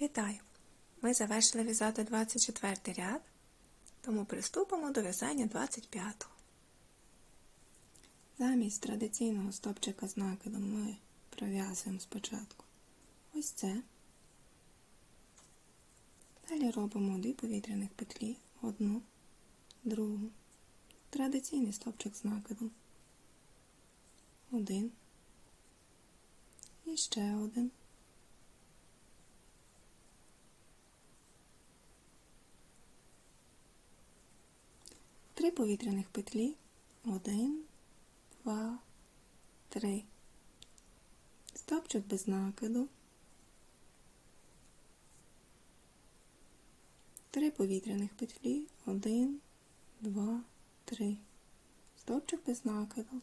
Вітаю! Ми завершили в'язати 24 ряд, тому приступимо до в'язання 25. Замість традиційного стопчика з накидом ми пров'язуємо спочатку ось це. Далі робимо дві повітряних петлі, одну, другу. Традиційний стопчик з накидом. Один. І ще один. Три повітряних петлі. Один, два, три. Стопчик без накиду. Три повітряних петлі. Один, два, три. Стопчик без накиду.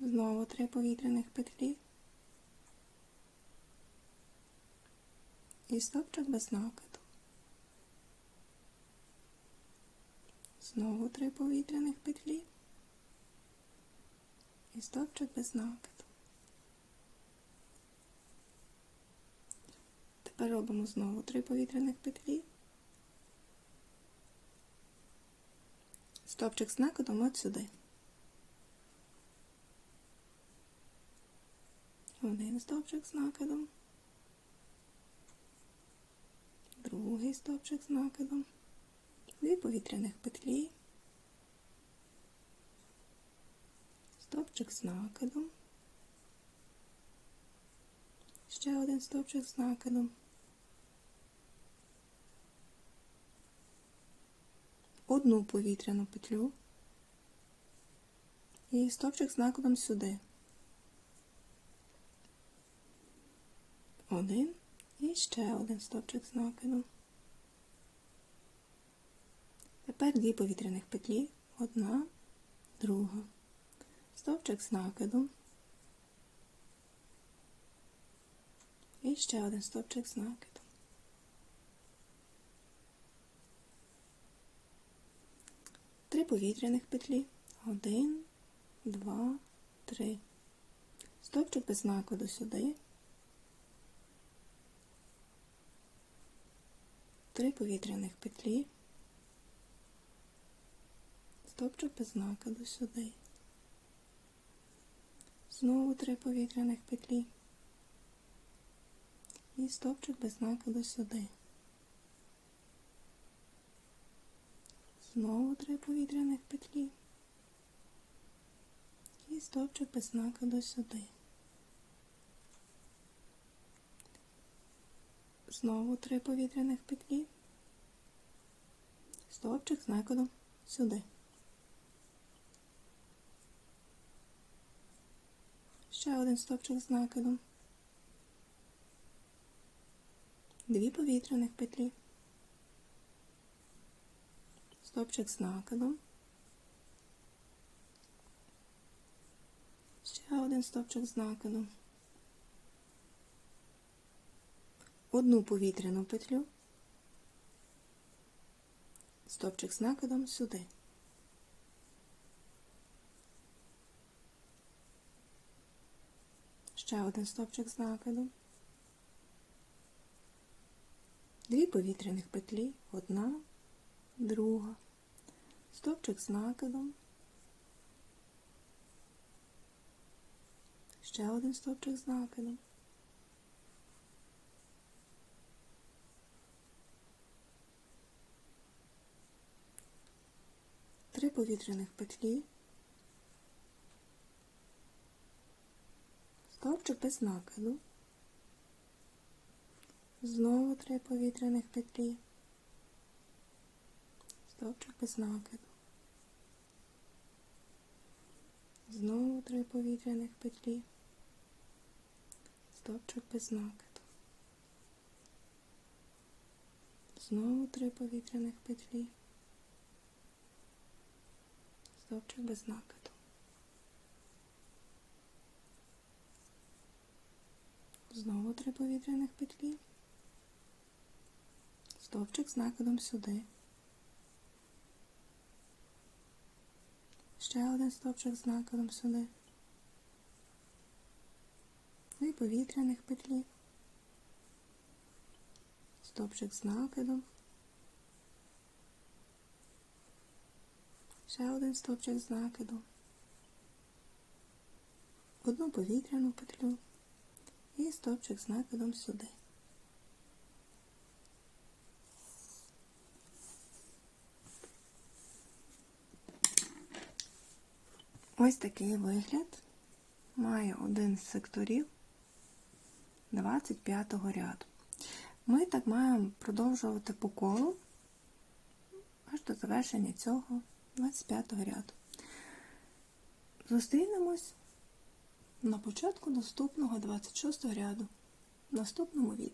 Знову три повітряних петлі. І стопчик без накиду. Знову три повітряних петлі і стопчик без накиду. Тепер робимо знову три повітряних петлі. Стопчик з накидом от сюди. Один стопчик з накидом, другий стопчик з накидом дві повітряних петлі, стовпчик з накидом, ще один стовпчик з накидом, одну повітряну петлю. І стовпчик з накидом сюди. Один. І ще один стовпчик з накидом. Тепер дві повітряних петлі, одна, друга, стовпчик з накидом. І ще один стовпчик з накидом. Три повітряних петлі. Один, два, три. Стовпчик без накиду сюди. Три повітряних петлі стопчик без накиду сюди. Знову три повітряних петлі. І стопчик без накиду сюди. Знову три повітряних петлі. І стопчик без накиду сюди. Знову три повітряних петлі. Стопчик з накидом сюди. Ще один стовпчик з накидом. Дві повітряних петлі. Стовпчик з накидом. Ще один стовпчик з накидом. Одну повітряну петлю. Стовпчик з накидом сюди. Ще один стовпчик з накидом, дві повітряних петлі, одна, друга, стовпчик з накидом, ще один стовпчик з накидом. Три повітряних петлі. Стовпчик без накиду, знову три повітряних петлі, стовпчик без накиду, знову три повітряних петлі, стовпчик без накиду, знову три повітряних петлі, стовпчик без накиду. Знову три повітряних петлі, стовпчик з накидом сюди. Ще один стовпчик з накидом сюди. повітряних петлі, стовпчик з накидом, ще один стовпчик з накидом, одну повітряну петлю стовпчик з накидом сюди. Ось такий вигляд має один з секторів 25 го ряду. Ми так маємо продовжувати по колу аж до завершення цього 25 го ряду. Зустрінемось на початку наступного 26 ряду наступному відео.